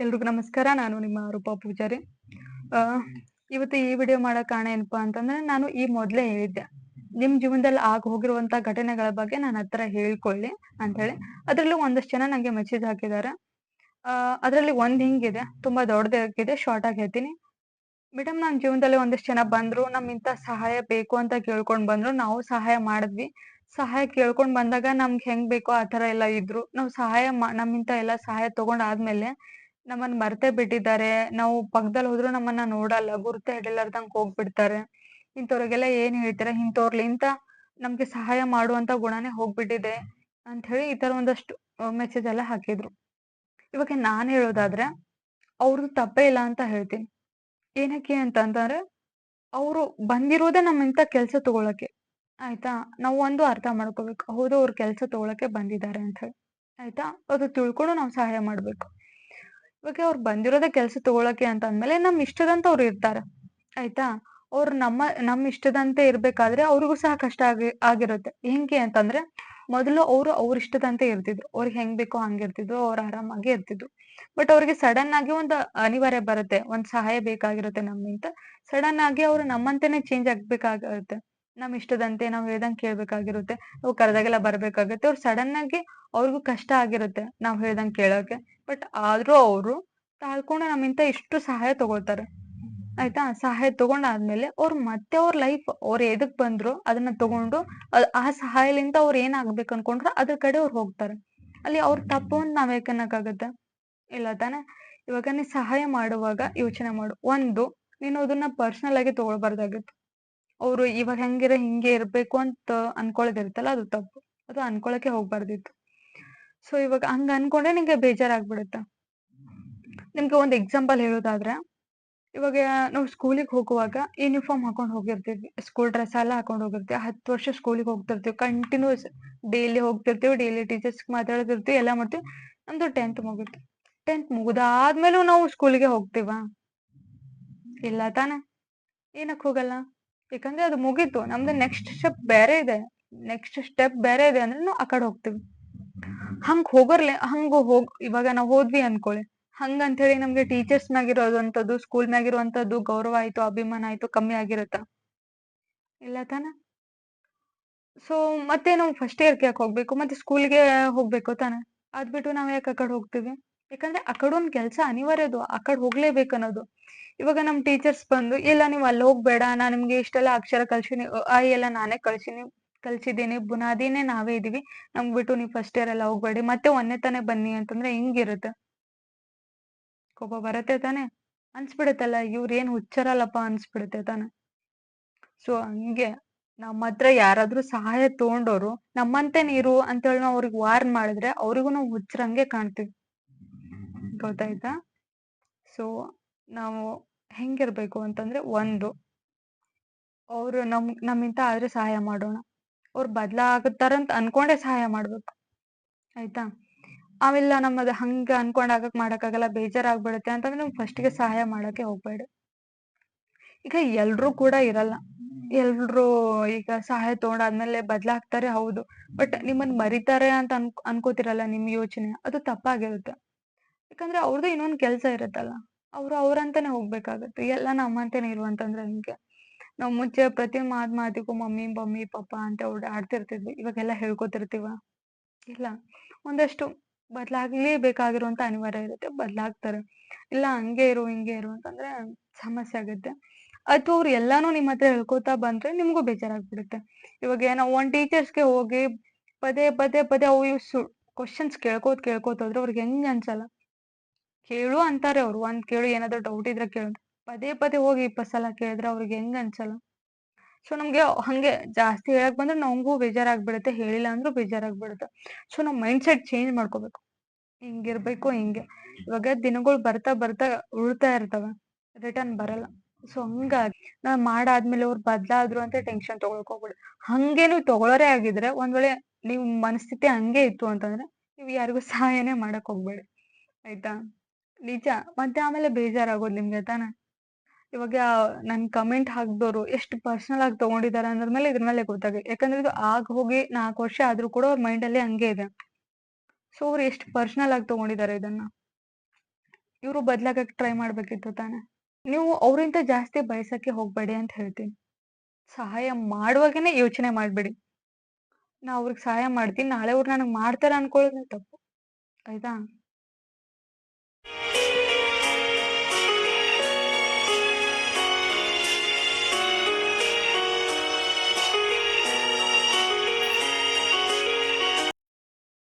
ಎಲ್ರಿಗೂ ನಮಸ್ಕಾರ. ನಾನು ನಿಮ್ಮ ರೂಪಾ ಪೂಜಾರಿ. ಇವತ್ತು ಈ ವಿಡಿಯೋ ಮಾಡೋ ಕಾರಣ ಏನಪ್ಪಾ ಅಂತಂದ್ರೆ ನಾನು ಈ ಮೊದ್ಲೇ ಹೇಳಿದ್ದೆ. ನಿಮ್ ಜೀವನದಲ್ಲಿ ಆಗ ಹೋಗಿರುವಂತ ಘಟನೆಗಳ ಬಗ್ಗೆ ನಾನು ಹತ್ರ ಹೇಳ್ಕೊಳ್ಳಿ ಅಂತ ಹೇಳಿ ಅದ್ರಲ್ಲೂ ಒಂದಷ್ಟು ಜನ ನಂಗೆ ಮೆಸೇಜ್ ಹಾಕಿದ್ದಾರೆ ಅದ್ರಲ್ಲಿ ಒಂದ್ ಹಿಂಗಿದೆ, ತುಂಬಾ ದೊಡ್ಡದಾಗಿದೆ ಶಾರ್ಟ್ ಆಗಿ ಹೇಳ್ತೀನಿ. ಮೇಡಮ್ ನನ್ನ ಜೀವನದಲ್ಲಿ ಒಂದಷ್ಟು ಜನ ಬಂದ್ರು ನಮ್ಮಿಂತ ಸಹಾಯ ಬೇಕು ಅಂತ ಕೇಳ್ಕೊಂಡ್ ಬಂದ್ರು, ನಾವು ಸಹಾಯ ಮಾಡಿದ್ವಿ. ಸಹಾಯ ಕೇಳ್ಕೊಂಡ್ ಬಂದಾಗ ನಮ್ಗೆ ಹೆಂಗ್ ಬೇಕೋ ಆ ತರ ಎಲ್ಲ ಇದ್ರು. ನಾವು ಸಹಾಯ ನಮ್ಮಿಂತ ಎಲ್ಲ ಸಹಾಯ ತಗೊಂಡ್ ಆದ್ಮೇಲೆ ನಮ್ಮನ್ನ ಮರ್ತೇ ಬಿಟ್ಟಿದ್ದಾರೆ. ನಾವು ಪಕ್ಕದಲ್ಲಿ ಹೋದ್ರು ನಮ್ಮನ್ನ ನೋಡಲ್ಲ, ಗುರುತೇ ಹಿಡಿಲಾರ್ದಂಗ್ ಹೋಗ್ಬಿಡ್ತಾರೆ. ಇಂಥವ್ರಿಗೆಲ್ಲ ಏನ್ ಹೇಳ್ತಾರೆ ಇಂತವ್ರಲಿಂತ ನಮ್ಗೆ ಸಹಾಯ ಮಾಡುವಂತ ಗುಣನೇ ಹೋಗ್ಬಿಟ್ಟಿದೆ ಅಂತ ಹೇಳಿ ಈ ತರ ಒಂದಷ್ಟು ಮೆಸೇಜ್ ಎಲ್ಲ ಹಾಕಿದ್ರು. ಇವಾಗ ನಾನ್ ಹೇಳೋದಾದ್ರೆ ಅವ್ರದ್ದು ತಪ್ಪೇ ಇಲ್ಲ ಅಂತ ಹೇಳ್ತೀನಿ. ಏನಕ್ಕೆ ಅಂತಂದ್ರೆ, ಅವರು ಬಂದಿರೋದೇ ನಮ್ಮಿಂತ ಕೆಲಸ ತಗೊಳಕ್ಕೆ. ಆಯ್ತಾ? ನಾವು ಒಂದು ಅರ್ಥ ಮಾಡ್ಕೋಬೇಕು. ಹೌದು, ಅವ್ರ ಕೆಲಸ ತಗೊಳಕ್ಕೆ ಬಂದಿದ್ದಾರೆ ಅಂತ ಹೇಳಿ ಆಯ್ತಾ? ಅದು ತಿಳ್ಕೊಂಡು ನಾವು ಸಹಾಯ ಮಾಡ್ಬೇಕು. ಇವಾಗ ಅವ್ರು ಬಂದಿರೋದೇ ಕೆಲ್ಸ ತಗೊಳಕ್ಕೆ ಅಂತ ಅಂದ್ಮೇಲೆ ನಮ್ ಇಷ್ಟದಂತ ಅವ್ರು ಇರ್ತಾರೆ. ಆಯ್ತಾ? ಅವ್ರು ನಮ್ಮ, ನಮ್ ಇಷ್ಟದಂತೆ ಇರ್ಬೇಕಾದ್ರೆ ಅವ್ರಿಗೂ ಸಹ ಕಷ್ಟ ಆಗಿ, ಆಗಿರುತ್ತೆ. ಹೆಂಗೆ ಅಂತಂದ್ರೆ ಮೊದಲು ಅವರು ಅವ್ರ ಇಷ್ಟದಂತೆ ಇರ್ತಿದ್ರು. ಅವ್ರಿಗೆ ಹೆಂಗ್ ಬೇಕೋ ಹಂಗಿರ್ತಿದ್ರು ಅವ್ರು ಆರಾಮಾಗಿ ಇರ್ತಿದ್ರು ಬಟ್ ಅವ್ರಿಗೆ ಸಡನ್ ಆಗಿ ಒಂದು ಅನಿವಾರ್ಯ ಬರುತ್ತೆ. ಒಂದ್ ಸಹಾಯ ಬೇಕಾಗಿರುತ್ತೆ ನಮ್ಮಿಂದ. ಸಡನ್ ಆಗಿ ಅವ್ರು ನಮ್ಮಂತೆನೆ ಚೇಂಜ್ ಆಗ್ಬೇಕಾಗಿರುತ್ತೆ ನಮ್ ಇಷ್ಟದಂತೆ ನಾವ್ ಹೇಳ್ದಂಗ್ ಕೇಳ್ಬೇಕಾಗಿರುತ್ತೆ. ನಾವು ಕರೆದಾಗೆಲ್ಲ ಬರ್ಬೇಕಾಗುತ್ತೆ. ಅವ್ರು ಸಡನ್ ಆಗಿ ಅವ್ರಿಗೂ ಕಷ್ಟ ಆಗಿರುತ್ತೆ ನಾವ್ ಹೇಳ್ದಂಗ್ ಕೇಳೋಕೆ. ಬಟ್ ಆದ್ರೂ ಅವರು ತಾಳ್ಕೊಂಡು ನಮ್ಮಿಂದ ಇಷ್ಟು ಸಹಾಯ ತಗೊಳ್ತಾರೆ. ಆಯ್ತಾ? ಸಹಾಯ ತಗೊಂಡಾದ್ಮೇಲೆ ಅವ್ರು ಮತ್ತೆ ಅವ್ರ ಲೈಫ್ ಅವ್ರು ಎದಕ್ ಬಂದ್ರು ಅದನ್ನ ತಗೊಂಡು ಆ ಸಹಾಯಲಿಂದ ಅವ್ರು ಏನಾಗ್ಬೇಕು ಅನ್ಕೊಂಡ್ರ ಅದ್ರ ಕಡೆ ಅವ್ರು ಹೋಗ್ತಾರೆ. ಅಲ್ಲಿ ಅವ್ರ ತಪ್ಪು ಅಂತ ನಾವ್ ಅನ್ನಕ್ಕಾಗತ್ತೆ? ಇಲ್ಲ ತಾನೆ? ಇವಾಗ ನೀ ಸಹಾಯ ಮಾಡುವಾಗ ಯೋಚನೆ ಮಾಡು. ಒಂದು, ನೀನು ಅದನ್ನ ಪರ್ಸನಲ್ ಆಗಿ ತಗೊಳ್ಬಾರ್ದಾಗಿತ್ತು. ಅವ್ರು ಇವಾಗ ಹೆಂಗಿರ ಹಿಂಗೆ ಇರ್ಬೇಕು ಅಂತ ಅನ್ಕೊಳ್ಳೋದಿರುತ್ತಲ್ಲ ಅದು ತಪ್ಪು. ಅದು ಅನ್ಕೊಳಕ್ಕೆ ಹೋಗ್ಬಾರ್ದಿತ್ತು. ಸೊ ಇವಾಗ ಹಂಗ ಅನ್ಕೊಂಡ್ರೆ ನಿಂಗೆ ಬೇಜಾರಾಗ್ಬಿಡುತ್ತೆ? ನಿಮ್ಗೆ ಒಂದು ಎಕ್ಸಾಂಪಲ್ ಹೇಳೋದಾದ್ರೆ, ಇವಾಗ ನಾವು ಸ್ಕೂಲಿಗೆ ಹೋಗುವಾಗ ಯೂನಿಫಾರ್ಮ್ ಹಾಕೊಂಡ್ ಹೋಗಿರ್ತೀವಿ ಸ್ಕೂಲ್ ಡ್ರೆಸ್ ಎಲ್ಲ ಹಾಕೊಂಡ್ ಹೋಗಿರ್ತೀವಿ, ಹತ್ತು ವರ್ಷ ಸ್ಕೂಲಿಗೆ ಹೋಗ್ತಿರ್ತೀವಿ ಕಂಟಿನ್ಯೂಸ್ ಡೈಲಿ ಹೋಗ್ತಿರ್ತೀವಿ ಡೈಲಿ ಟೀಚರ್ಸ್ ಮಾತಾಡ್ತಿರ್ತೀವಿ, ಎಲ್ಲ ಮಾಡ್ತೀವಿ, ನಮ್ದು ಟೆಂತ್ ಮುಗಿತು. ಟೆಂತ್ ಮುಗಿದಾದ್ಮೇಲೂ ನಾವು ಸ್ಕೂಲಿಗೆ ಹೋಗ್ತೀವ? ಇಲ್ಲ ತಾನೆ. ಏನಕ್ ಹೋಗಲ್ಲ? ಯಾಕಂದ್ರೆ ಅದು ಮುಗೀತು, ನಮ್ದು ನೆಕ್ಸ್ಟ್ ಸ್ಟೆಪ್ ಬೇರೆ ಇದೆ. ನೆಕ್ಸ್ಟ್ ಸ್ಟೆಪ್ ಬೇರೆ ಇದೆ ಅಂದ್ರೆ ನಾವು ಆ ಕಡೆ ಹೋಗ್ತೀವಿ. ಹಂಗ್ ಹೋಗರ್ಲೆ ಹಂಗ ಹೋಗ್ ಇವಾಗ ನಾವ್ ಹೋದ್ವಿ ಅನ್ಕೊಳ್ಳಿ ಹಂಗಂತ ಹೇಳಿ ನಮ್ಗೆ ಟೀಚರ್ಸ್ ಮ್ಯಾಗಿರೋದಂಥದ್ದು ಸ್ಕೂಲ್ ಮ್ಯಾಗಿರುವಂತದ್ದು ಗೌರವ ಆಯ್ತು ಅಭಿಮಾನ ಆಯ್ತು ಕಮ್ಮಿ ಆಗಿರತ್ತ? ಇಲ್ಲ ತಾನ? ಸೊ ಮತ್ತೆ ನಾವು ಫಸ್ಟ್ ಇಯರ್ಗೆ ಯಾಕೆ ಹೋಗ್ಬೇಕು? ಮತ್ತೆ ಸ್ಕೂಲ್ಗೆ ಹೋಗ್ಬೇಕು ತಾನೆ? ಅದ್ ಬಿಟ್ಟು ನಾವ್ ಯಾಕೆ ಆ ಕಡೆ ಹೋಗ್ತೀವಿ? ಯಾಕಂದ್ರೆ ಆ ಕಡೆ ಒಂದ್ ಕೆಲ್ಸ ಅನಿವಾರ್ಯದು ಆ ಕಡೆ ಹೋಗ್ಲೇಬೇಕು ಅನ್ನೋದು. ಇವಾಗ ನಮ್ ಟೀಚರ್ಸ್ ಬಂದು ಇಲ್ಲ ನೀವ್ ಅಲ್ಲಿ ಹೋಗ್ಬೇಡ ನಾ ನಿಮ್ಗೆ ಇಷ್ಟೆಲ್ಲ ಅಕ್ಷರ ಕಲ್ಸಿನಿ ಆ ಎಲ್ಲ ನಾನೇ ಕಳ್ಸಿನಿ ಕಲ್ಸಿದೀನಿ ಬುನಾದಿನೇ ನಾವೇ ಇದೀವಿ ನಮ್ಗ್ ಬಿಟ್ಟು ನೀವ್ ಫಸ್ಟ್ ಇಯರ್ ಎಲ್ಲ ಹೋಗ್ಬೇಡಿ. ಮತ್ತೆ ಒಂದೇ ತಾನೇ ಬನ್ನಿ ಅಂತಂದ್ರೆ ಹೆಂಗಿರುತ್ತೆ. ಕೋಪ ಬರತ್ತೆ ತಾನೆ? ಅನ್ಸ್ಬಿಡುತ್ತಲ್ಲ, ಇವ್ರ ಏನ್ ಹುಚ್ಚರಲ್ಲಪ್ಪ ಅನ್ಸ್ಬಿಡುತ್ತೆ ತಾನೆ? ಸೊ ಹಂಗೆ. ನಮ್ಮ ಹತ್ರ ಯಾರಾದ್ರೂ ಸಹಾಯ ತಗೊಂಡೋರು, ನಮ್ಮಂತೆ ನೀರು ಅಂತ ಹೇಳಿ ನಾವು ಅವ್ರಿಗೆ ವಾರ್ನ್ ಮಾಡಿದ್ರೆ ಅವ್ರಿಗೂ ನಾವು ಹುಚ್ಚರಂಗೆ ಕಾಣ್ತೀವಿ. ಗೊತ್ತಾಯ್ತಾ? ಸೊ ನಾವು ಹೆಂಗಿರ್ಬೇಕು ಅಂತಂದ್ರೆ ಒಂದು, ಅವ್ರು ನಮ್ ನಮ್ಮಿಂದ ಆದ್ರೆ ಸಹಾಯ ಮಾಡೋಣ. ಅವ್ರು ಬದ್ಲಾಗತ್ತಾರಂತ ಅನ್ಕೊಂಡೆ ಸಹಾಯ ಮಾಡ್ಬೇಕು. ಆಯ್ತಾ? ಆಮೇಲೆ ನಮ್ಮದು ಹಂಗ ಅನ್ಕೊಂಡ್ ಮಾಡಕ್ಕಾಗಲ್ಲ, ಬೇಜಾರಾಗ್ಬಿಡುತ್ತೆ ಅಂತಂದ್ರೆ ನಾವು ಫಸ್ಟಿಗೆ ಸಹಾಯ ಮಾಡಕ್ಕೆ ಹೋಗ್ಬೇಡಿ. ಈಗ ಎಲ್ರೂ ಕೂಡ ಇರಲ್ಲ. ಎಲ್ರು ಈಗ ಸಹಾಯ ತಗೊಂಡಾದ್ಮೇಲೆ ಬದ್ಲಾಗ್ತಾರೆ, ಹೌದು. ಬಟ್ ನಿಮ್ಮನ್ ಮರಿತಾರೆ ಅಂತ ಅನ್, ಅನ್ಕೋತಿರಲ್ಲ ನಿಮ್ ಯೋಚನೆ, ಅದು ತಪ್ಪಾಗಿರುತ್ತೆ. ಯಾಕಂದ್ರೆ ಅವ್ರದ್ದು ಇನ್ನೊಂದ್ ಕೆಲ್ಸ ಇರುತ್ತಲ್ಲ, ಅವ್ರು ಅವ್ರಂತಾನೆ ಹೋಗ್ಬೇಕಾಗತ್ತೆ. ಎಲ್ಲ ನಮ್ಮಂತಾನೆ ಇರುವಂತಂದ್ರೆ ಹಿಂಗೆ ನಾವ್ ಮುಂಚೆ ಪ್ರತಿ ಮಾತ್ ಮಾತಿಗೂ ಮಮ್ಮಿ ಮಮ್ಮಿ, ಪಪ್ಪ ಅಂತ ಓಡಾಡ್ತಿರ್ತಿದ್ವಿ ಇವಾಗೆಲ್ಲ ಹೇಳ್ಕೊತಿರ್ತೀವ? ಇಲ್ಲ. ಒಂದಷ್ಟು ಬದ್ಲಾಗ್ಲೇಬೇಕಾಗಿರುವಂತ ಅನಿವಾರ್ಯ ಇರುತ್ತೆ. ಬದ್ಲಾಗ್ತಾರೆ. ಇಲ್ಲ, ಹಂಗೆ ಇರು, ಹಿಂಗೆ ಇರು ಅಂತಂದ್ರೆ ಸಮಸ್ಯೆ ಆಗುತ್ತೆ. ಅಥವಾ ಅವ್ರು ಎಲ್ಲಾನು ನಿಮ್ ಹತ್ರ ಹೇಳ್ಕೊತಾ ಬಂದ್ರೆ ನಿಮ್ಗೂ ಬೇಜಾರಾಗ್ಬಿಡುತ್ತೆ. ಇವಾಗ ಏನೋ ಒಂದ್ ಟೀಚರ್ಸ್ಗೆ ಹೋಗಿ ಪದೇ ಪದೇ ಪದೇ ಅವು ಇವು ಸು ಕ್ವಶನ್ಸ್ ಕೇಳ್ಕೋತ ಕೇಳ್ಕೋತ ಹೋದ್ರೆ ಅವ್ರಿಗೆ ಹೆಂಗ್ ಅನ್ಸಲ್ಲ? ಕೇಳು ಅಂತಾರೆ ಅವ್ರು. ಒಂದ್ ಕೇಳು, ಏನಾದ್ರು ಡೌಟ್ ಇದ್ರೆ ಕೇಳು. ಪದೇ ಪದೇ ಹೋಗಿ ಇಪ್ಪತ್ ಸಲ ಕೇಳಿದ್ರೆ ಅವ್ರಿಗೆ ಹೆಂಗ್ ಅನ್ಸಲ್ಲ. ಸೊ ನಮ್ಗೆ ಹಂಗೆ ಜಾಸ್ತಿ ಹೇಳಕ್ ಬಂದ್ರೆ ನಮಗೂ ಬೇಜಾರಾಗ್ಬಿಡುತ್ತೆ, ಹೇಳಿಲ್ಲ ಅಂದ್ರೂ ಬೇಜಾರಾಗ್ಬಿಡುತ್ತೆ. ಸೊ ನಾವ್ ಮೈಂಡ್ ಸೆಟ್ ಚೇಂಜ್ ಮಾಡ್ಕೋಬೇಕು. ಹಿಂಗಿರ್ಬೇಕು, ಹಿಂಗೆ. ಇವಾಗ ದಿನಗಳು ಬರ್ತಾ ಬರ್ತಾ ಉಳ್ತಾ ಇರ್ತವೆ ರಿಟರ್ನ್ ಬರಲ್ಲ. ಸೊ ಹಂಗಾಗಿ ನಾವ್ ಮಾಡಾದ್ಮೇಲೆ ಅವ್ರು ಬದ್ಲಾದ್ರು ಅಂತ ಟೆನ್ಷನ್ ತಗೊಳಕ್ ಹೋಗ್ಬೇಡಿ. ಹಂಗೆ ನೀವು ತಗೊಳೋರೇ ಆಗಿದ್ರೆ ಒಂದ್ ವೇಳೆ ನಿಮ್ ಮನಸ್ಥಿತಿ ಹಂಗೆ ಇತ್ತು ಅಂತಂದ್ರೆ ನೀವ್ ಯಾರಿಗೂ ಸಹಾಯನೇ ಮಾಡಕ್ ಹೋಗ್ಬೇಡಿ. ಆಯ್ತಾ? ನಿಜ. ಮತ್ತೆ ಆಮೇಲೆ ಬೇಜಾರಾಗೋದು ನಿಮ್ಗೆ ತಾನೆ? ಇವಾಗ ನನ್ ಕಮೆಂಟ್ ಹಾಕ್ದವ್ರು ಎಷ್ಟು ಪರ್ಸನಲ್ ಆಗಿ ತಗೊಂಡಿದ್ದಾರೆ ಅನ್ನೋದ್ ಮೇಲೆ ಇದ್ರ ಮೇಲೆ ಗೊತ್ತಾಗ ಯಾಕಂದ್ರೆ ಇದು ಆಗ ಹೋಗಿ ನಾಲ್ಕು ವರ್ಷ ಆದ್ರೂ ಕೂಡ ಅವ್ರ ಮೈಂಡ್ ಅಲ್ಲಿ ಹಂಗೆ ಇದೆ. ಸೊ ಅವ್ರು ಎಷ್ಟು ಪರ್ಸನಲ್ ಆಗಿ ತಗೊಂಡಿದ್ದಾರೆ ಇದನ್ನ? ಇವರು ಬದ್ಲಾಗಕ್ಕೆ ಟ್ರೈ ಮಾಡ್ಬೇಕಿತ್ತು ತಾನೆ. ನೀವು ಅವರಿಂದ ಜಾಸ್ತಿ ಬಯಸಕ್ಕೆ ಹೋಗ್ಬೇಡಿ ಅಂತ ಹೇಳ್ತೀನಿ. ಸಹಾಯ ಮಾಡುವಾಗೇನೆ ಯೋಚನೆ ಮಾಡ್ಬೇಡಿ. ನಾ ಅವ್ರಿಗೆ ಸಹಾಯ ಮಾಡ್ತೀನಿ. ನಾಳೆ ಅವ್ರು ನನಗೆ ಮಾಡ್ತಾರೆ ಅನ್ಕೊಳ್ಳೋದೇ ತಪ್ಪು. ಆಯ್ತಾ?